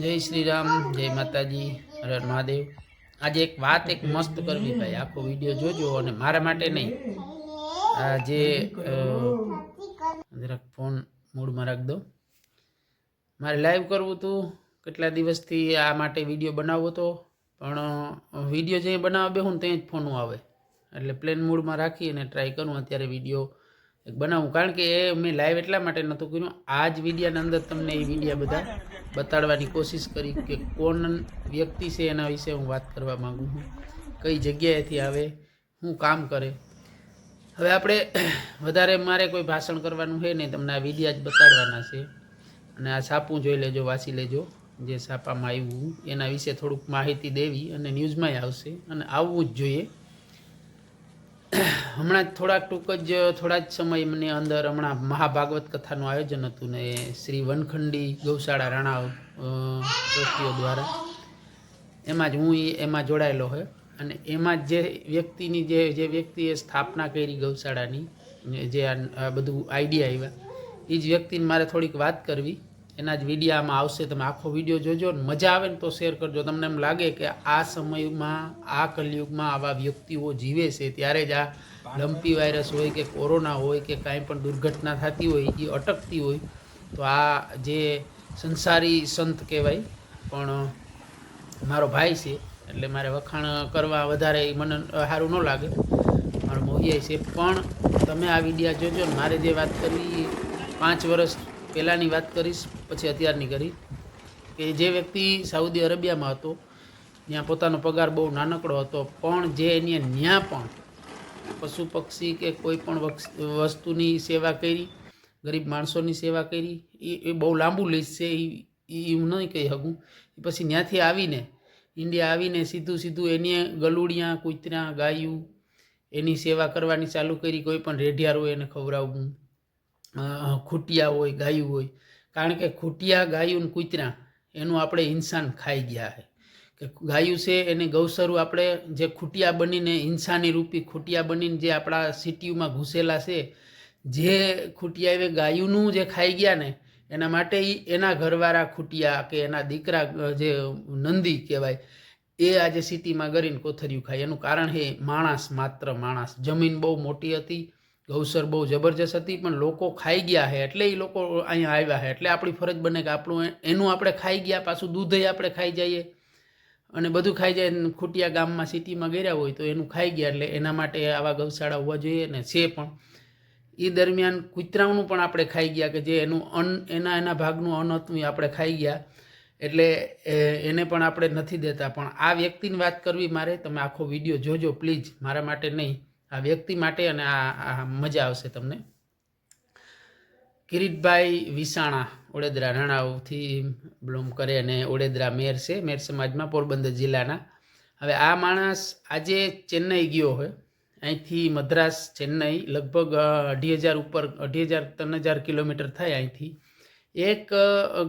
જય શ્રી રામ જય માતાજી, હર મહાદેવ. આજે એક વાત એક મસ્ત કરવી ભાઈ, આખો વીડિયો જોજો અને મારા માટે નહીં. આજે જરાક ફોન મૂડમાં રાખ દો. મારે લાઈવ કરવું હતું, કેટલા દિવસથી આ માટે વીડિયો બનાવવો હતો, પણ વીડિયો જે બનાવવા બેહું ત્યાં જ ફોન આવે. એટલે પ્લેન મૂડમાં રાખી અને ટ્રાય કરું, અત્યારે વીડિયો બનાવું. કારણ કે એ મેં લાઈવ એટલા માટે નહોતું કર્યું. આ જ વિડીયાના અંદર તમને એ વિડીયા બધા બતાડવાની કોશિશ કરી કે કોણ વ્યક્તિ છે એના વિશે હું વાત કરવા માગું છું. કઈ જગ્યાએથી આવે, હું કામ કરે. હવે આપણે વધારે મારે કોઈ ભાષણ કરવાનું છે નહીં તમને આ વિદ્યા જ બતાડવાના છે. અને આ છાપું જોઈ લેજો, વાંચી લેજો. જે છાપામાં આવ્યું એના વિશે થોડુંક માહિતી દેવી અને ન્યૂઝમાંય આવશે અને આવવું જ જોઈએ. હમણાં થોડાક ટૂંક જ થોડા જ સમયની અંદર હમણાં મહાભાગવત કથાનું આયોજન હતું ને શ્રી વનખંડી ગૌશાળા રાણા વ્યક્તિઓ દ્વારા. એમાં જ હું એમાં જોડાયેલો હોય. અને એમાં જે વ્યક્તિની જે જે વ્યક્તિએ સ્થાપના કરી ગૌશાળાની, જે આ બધું આઈડિયા આવ્યા, એ જ વ્યક્તિને મારે થોડીક વાત કરવી. એના જ વિડીયામાં આવશે, તમે આખો વીડિયો જોજો મજા આવે ને તો શેર કરજો. તમને એમ લાગે કે આ સમયમાં, આ કલયુગમાં આવા વ્યક્તિઓ જીવે છે, ત્યારે જ આ ડમ્પી વાયરસ હોય કે કોરોના હોય કે કાંઈ પણ દુર્ઘટના થતી હોય એ અટકતી હોય, તો આ જે સંસારી સંત કહેવાય, પણ મારો ભાઈ છે, એટલે મારે વખાણ કરવા વધારે મને સારું ન લાગે, મારો મોહિયા છે. પણ તમે આ વિડીયા જોજો ને, મારે જે વાત કરી પાંચ વર્ષ પહેલાંની વાત કરીશ, પછી અત્યારની કરી. કે જે વ્યક્તિ સાઉદી અરેબિયામાં હતો, ત્યાં પોતાનો પગાર બહુ નાનકડો હતો, પણ જે એને ત્યાં પણ પશુ પક્ષી કે કોઈ પણ વસ્તુની સેવા કરી, ગરીબ માણસોની સેવા કરી, એ એ બહુ લાંબુ લિસ્ટ છે એ હું નહીં કહી શકું. પછી ત્યાંથી આવીને, ઇન્ડિયા આવીને સીધું સીધું એની ગલુડિયા, કૂતરા, ગાયું, એની સેવા કરવાની ચાલુ કરી, કોઈ પણ રેઢિયાર હોય એને ખવડાવવું. ખૂટિયા હોય, ગાયું હોય. કારણ કે ખૂટિયા, ગાયું કૂતરા એનું આપણે ઇન્સાન ખાઈ ગયા છે કે ગાયું છે એને ગૌસરું આપણે જે ખૂટિયા બનીને ઇન્સાની રૂપી ખૂટિયા બનીને જે આપણા સિટીઓમાં ઘૂસેલા છે, જે ખૂટિયા એ ગાયુંનું જે ખાઈ ગયા ને, એના માટે એના ઘરવાળા ખૂટિયા કે એના દીકરા જે નંદી કહેવાય, એ આજે સિટીમાં ગરીને કોથરિયું ખાય. એનું કારણ છે માણસ માત્ર માણસ. જમીન બહુ મોટી હતી. ગૌસર બહુ જબરજસ્ત હતી, પણ લોકો ખાઈ ગયા છે એટલે એ લોકો અહીંયા આવ્યા છે એટલે આપણી ફરજ બને કે આપણું એનું આપણે ખાઈ ગયા, પાછું દૂધય આપણે ખાઈ જઈએ. અને બધું ખાઈ જાય ખૂટિયા ગામમાં, સિટીમાં ગયા હોય તો એનું ખાઈ ગયા એટલે એના માટે આવા ગૌશાળા હોવા જોઈએ ને છે પણ. એ દરમિયાન કૂતરાઓનું પણ આપણે ખાઈ ગયા કે જે એનું અન્ન, એના એના ભાગનું અન્ન હતું એ આપણે ખાઈ ગયા. એટલે એને પણ આપણે નથી દેતા. પણ આ વ્યક્તિની વાત કરવી મારે, તમે આખો વીડિયો જોજો, પ્લીઝ. મારા માટે નહીં. આ વ્યક્તિ માટે અને આ મજા આવશે તમને. કિરીટભાઈ વિસાણા ઓડેદરા રણાવથી બિલોંગ કરે અને ઓડેદરા મેર છે. મેર સમાજમાં પોરબંદર જિલ્લાના. હવે આ માણસ આજે ચેન્નઈ ગયો હોય. અહીંથી મદ્રાસ, ચેન્નઈ, લગભગ અઢી હજાર ઉપર, અઢી હજાર, ત્રણ હજાર કિલોમીટર થાય અહીંથી. એક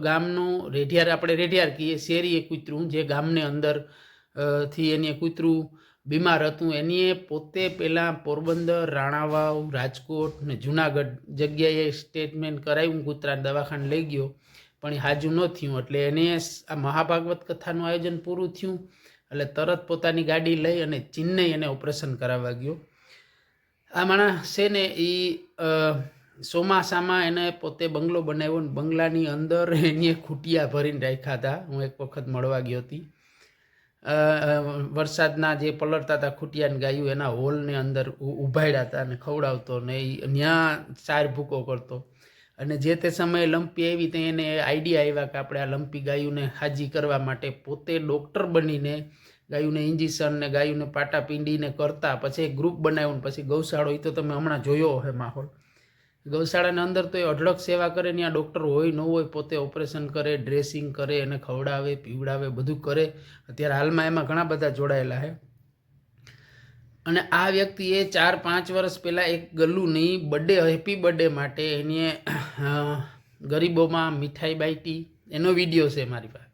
ગામનું રેઢિયાર, આપણે રેઢિયાર કહીએ શેરી એ કૂતરું, જે ગામને અંદરથી એની કૂતરું બીમાર હતું. એની પોતે પહેલાં પોરબંદર, રાણાવાવ, રાજકોટ ને જુનાગઢ જગ્યાએ સ્ટેટમેન્ટ કરાવ્યું કૂતરા દવાખાને લઈ ગયો, પણ હાજુ ન થયું. એટલે એને આ મહાભાગવત કથાનું આયોજન પૂરું થયું. એટલે તરત પોતાની ગાડી લઈ અને ચેન્નઈ એને ઓપરેશન કરાવવા ગયો. આ માણસ છે ને એ ચોમાસામાં એને પોતે બંગલો બનાવ્યો ને બંગલાની અંદર એની ખૂટિયા ભરીને રાખ્યા હતા. હું એક વખત મળવા ગયો હતી. વરસાદના જે પલળતા હતા ખૂટિયાને ગાયું, એના હોલની અંદર ઉભાડ્યા હતા અને ખવડાવતો ને ત્યાં ચાર ભૂકો કરતો. અને જે તે સમયે લંપી આવી તે એને આઈડિયા આવ્યા કે આપણે આ લંપી ગાયુંને હાજી કરવા માટે પોતે ડૉક્ટર બનીને ગાયુંને ઇન્જેક્શન ને ગાયુંને પાટા પીંડીને કરતા, પછી એક ગ્રુપ બનાવ્યું પછી ગૌશાળો એ તો તમે હમણાં જોયો હે માહોલ. ગૌશાળાની અંદર તો એ અઢળક સેવા કરે ત્યાં ડૉક્ટર હોય, ન હોય, પોતે ઓપરેશન કરે ડ્રેસિંગ કરે, એને ખવડાવે, પીવડાવે, બધું કરે. અત્યારે હાલમાં એમાં ઘણા બધા જોડાયેલા છે. અને આ વ્યક્તિએ ચાર, પાંચ વર્ષ પહેલાં એક ગલ્લુની બર્થડે હેપી બર્થડે માટે એની ગરીબોમાં મીઠાઈ બાઈટી એનો વીડિયો છે મારી પાસે.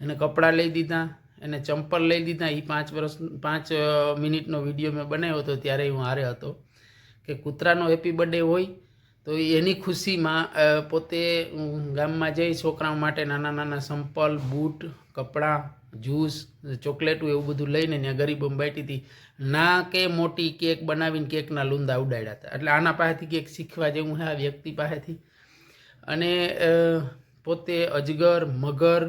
એને કપડાં લઈ દીધા, એને ચંપલ લઈ દીધા. એ પાંચ વર્ષ, પાંચ મિનિટનો વીડિયો મેં બનાવ્યો હતો, ત્યારે હું હારે હતો. કે કૂતરાનો હેપી બર્થડે હોય તો એની ખુશીમાં પોતે ગામમાં જઈ છોકરાઓ માટે નાના નાના સંપલ, બૂટ, કપડાં, જ્યુસ, ચોકલેટું એવું બધું લઈને ત્યાં ગરીબો બેઠી હતી. ના કે મોટી કેક બનાવીને કેકના લુંદા ઉડાડ્યા હતા. એટલે આના પાસેથી કેક શીખવા જેવું હે આ વ્યક્તિ પાસેથી. અને પોતે અજગર, મગર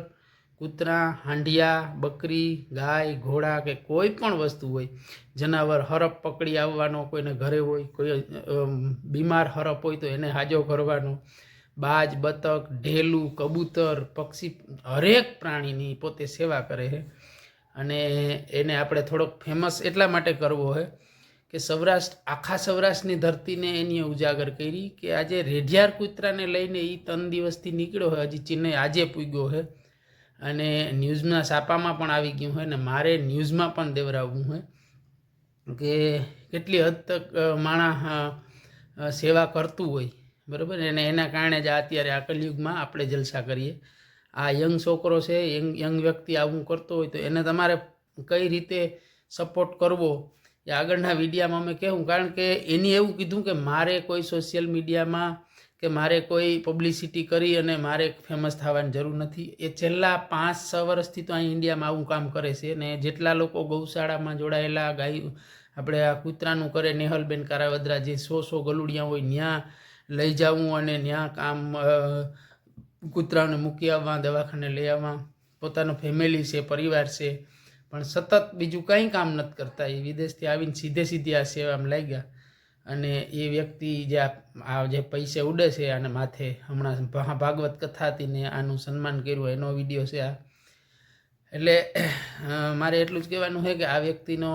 કૂતરા, હાંડિયા, બકરી, ગાય, ઘોડા કે કોઈ પણ વસ્તુ હોય, જનાવર હરપ પકડી આવવાનો, કોઈને ઘરે હોય, કોઈ બીમાર હરપ હોય તો એને હાજો કરવાનો. બાજ, બતક, ઢેલું, કબૂતર, પક્ષી, હરેક પ્રાણીની પોતે સેવા કરે છે. અને એને આપણે થોડોક ફેમસ એટલા માટે કરવો છે કે સૌરાષ્ટ્ર, આખા સૌરાષ્ટ્રની ધરતીને એની ઉજાગર કરી કે આજે રેઢિયાર કૂતરાને લઈને એ ત્રણ દિવસથી નીકળ્યો હોય હજી ચેન્નઈ આજે પૂગ્યો છે. અને ન્યૂઝના છાપામાં પણ આવી ગયું હોય ને મારે ન્યૂઝમાં પણ દેવરાવવું હોય કે કેટલી હદ તક માણા સેવા કરતું હોય, બરાબર? અને એના કારણે જ અત્યારે આ કલયુગમાં આપણે જલસા કરીએ. આ યંગ છોકરો છે, યંગ યંગ વ્યક્તિ આવું કરતો હોય તો એને તમારે કઈ રીતે સપોર્ટ કરવો એ આગળના વિડીયામાં અમે કહેવું. કારણ કે એની એવું કીધું કે મારે કોઈ સોશિયલ મીડિયામાં કે મારે કોઈ પબ્લિસિટી કરી અને મારે ફેમસ થવાની જરૂર નથી. એ છેલ્લા પાંચ, છ વર્ષથી તો અહીં ઇન્ડિયામાં આવું કામ કરે છે અને જેટલા લોકો ગૌશાળામાં જોડાયેલા, ગાય, આપણે આ કૂતરાનું કરે, નેહલબેન કારાવદરા જે સો સો ગલુડિયા હોય ત્યાં લઈ જવું અને ત્યાં કામ કૂતરાને મૂકી આવવા, દવાખાને લઈ આવવા. પોતાનો ફેમિલી છે, પરિવાર છે. પણ સતત બીજું કંઈ કામ નથી કરતા. એ વિદેશથી આવીને સીધે સીધી આ સેવામાં લાગ્યા. અને એ વ્યક્તિ જે આ જે પૈસે ઉડે છે અને માથે, હમણાં ભાગવત કથા હતી ને આનું સન્માન કર્યું, એનો વીડિયો છે આ. એટલે મારે એટલું જ કહેવાનું છે કે આ વ્યક્તિનો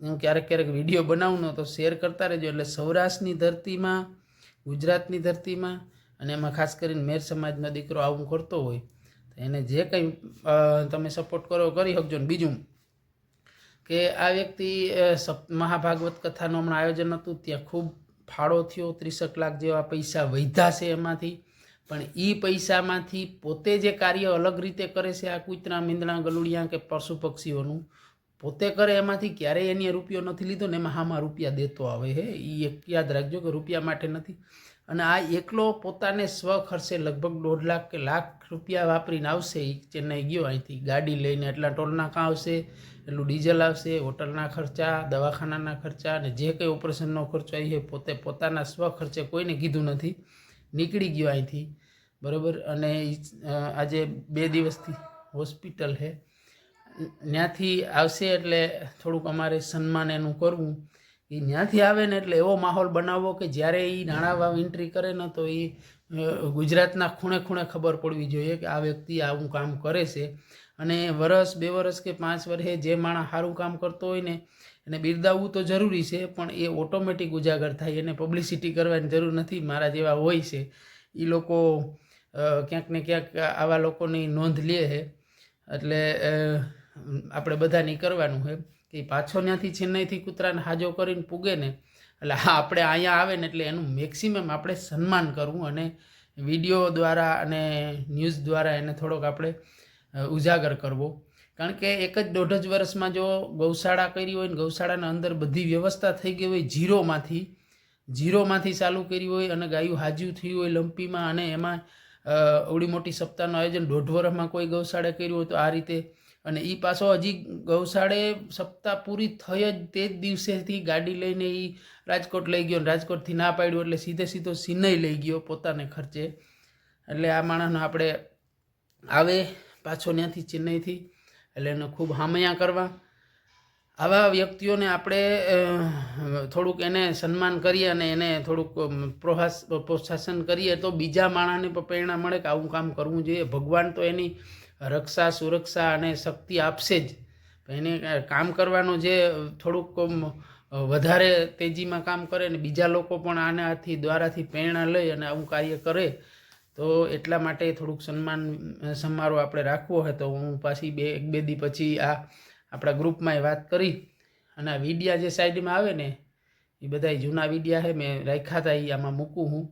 હું ક્યારેક ક્યારેક વીડિયો બનાવું તો શેર કરતા રહેજો. એટલે સૌરાષ્ટ્રની ધરતીમાં, ગુજરાતની ધરતીમાં અને એમાં ખાસ કરીને મેર સમાજનો દીકરો આવું કરતો હોય, તો એને જે કંઈ તમે સપોર્ટ કરો, કરી શકજો ને. બીજું કે આ વ્યક્તિ મહાભાગવત કથાનું હમણાં આયોજન હતું, ત્યાં ખૂબ ફાળો થયો, ત્રીસેક લાખ જેવા પૈસા વૈધા છે એમાંથી. પણ એ પૈસામાંથી પોતે જે કાર્ય અલગ રીતે કરે છે, આ કૂતરા મીંદણા ગલુડિયા કે પશુ પક્ષીઓનું, પોતે કરે એમાંથી ક્યારેય એની રૂપિયો નથી લીધો ને એમાં હામાં રૂપિયા દેતો આવે હે. એ એક યાદ રાખજો કે રૂપિયા માટે નથી. અને આ એકલો પોતાને સ્વ ખર્ચે લગભગ દોઢ લાખ કે લાખ રૂપિયા વાપરીને આવશે એ ચેન્નઈ ગયો અહીંથી. ગાડી લઈને એટલા ટોલનાકા આવશે, એટલું ડીઝલ આવશે, હોટલના ખર્ચા, દવાખાનાના ખર્ચા અને જે કંઈ ઓપરેશનનો ખર્ચો આવી હોય પોતે પોતાના સ્વ ખર્ચે કોઈને કીધું નથી. નીકળી ગયો અહીંથી, બરાબર? અને આજે બે દિવસથી હોસ્પિટલ છે. ત્યાંથી આવશે એટલે થોડુંક અમારે સન્માન એનું કરવું. એ ત્યાંથી આવે ને એટલે એવો માહોલ બનાવવો કે જ્યારે એ નાણાં એન્ટ્રી કરે ને તો એ ગુજરાતના ખૂણે ખૂણે ખબર પડવી જોઈએ કે આ વ્યક્તિ આવું કામ કરે છે. અને વરસ, બે વરસ કે પાંચ વર્ષે જે માણસ સારું કામ કરતો હોય ને, એને બિરદાવવું તો જરૂરી છે, પણ એ ઓટોમેટિક ઉજાગર થાય, એને પબ્લિસિટી કરવાની જરૂર નથી, મારા જેવા હોય છે. એ લોકો ક્યાંક ને ક્યાંક આવા લોકોની નોંધ લે છે એટલે આપણે બધાની કરવાનું છે કે પાછો ત્યાંથી ચેન્નઈથી કૂતરાને હાજો કરીને પૂગે ને, એટલે આપણે અહીંયા આવે ને એટલે એનું મેક્સિમમ આપણે સન્માન કરવું અને વીડિયો દ્વારા અને ન્યૂઝ દ્વારા એને થોડોક આપણે ઉજાગર કરવો. કારણ કે એક જ દોઢ જ વર્ષમાં જો ગૌશાળા કરી હોય ને, ગૌશાળાના અંદર બધી વ્યવસ્થા થઈ ગઈ હોય ઝીરોમાંથી ઝીરોમાંથી ચાલુ કરી હોય અને ગાયું હાજ્યું થયું હોય લંપીમાં અને એમાં અવડી મોટી સપ્તાહનું આયોજન, દોઢ વર્ષમાં કોઈ ગૌશાળા કર્યું હોય તો આ રીતે અને એ પાછો હજી ગૌશાળે સપ્તાહ પૂરી થઈ જ તે જ દિવસેથી ગાડી લઈને એ રાજકોટ લઈ ગયો રાજકોટથી ના પાડ્યું એટલે સીધે સીધો સિનઈ લઈ ગયો પોતાને ખર્ચે. એટલે આ માણસનો આપણે આવે પાછો ત્યાંથી ચેન્નઈથી એટલે એને ખૂબ હામયા કરવા. આવા વ્યક્તિઓને આપણે થોડુંક એને સન્માન કરીએ અને એને થોડુંક પ્રોહાસ, પ્રોત્સાહન કરીએ તો બીજા માણસને પણ પ્રેરણા મળે કે આવું કામ કરવું જોઈએ. ભગવાન તો એની રક્ષા, સુરક્ષા અને શક્તિ આપશે જ. એને કામ કરવાનું જે થોડુંક વધારે તેજીમાં કામ કરે ને બીજા લોકો પણ આનાથી, દ્વારાથી પ્રેરણા લઈ અને આવું કાર્ય કરે, તો એટલા માટે થોડુંક સન્માન સમારોહ આપણે રાખવો હોય તો હું પાછી બે, એક, બે દી પછી આ આપણા ગ્રુપમાં વાત કરી. અને આ વિડિયા જે સાઈડમાં આવે ને, એ બધા જૂના વિડિયા છે મેં રાખ્યા હતા એ આમાં મૂકું હું.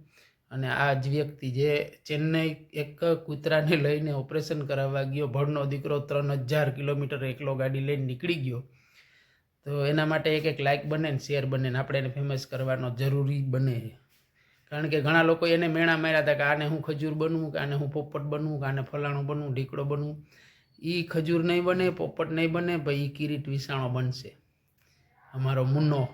અને આ જ વ્યક્તિ જે ચેન્નઈ એક કૂતરાને લઈને ઓપરેશન કરાવવા ગયો. ભળનો દીકરો ત્રણ હજાર કિલોમીટર એકલો ગાડી લઈને નીકળી ગયો. તો એના માટે એક એક લાઇક બને ને શેર બને ને આપણે એને ફેમસ કરવાનો જરૂરી બને. કારણ કે ઘણા લોકો એને મેણા માર્યા હતા કે આને હું ખજૂર બનવું, કે આને હું પોપટ બનવું, કે આને ફલાણું બનવું, ઢીકડો બનવું. એ ખજૂર નહીં બને, પોપટ નહીં બને, ભાઈ એ કિરીટ વિસાણો બનશે. અમારો મુન્નો.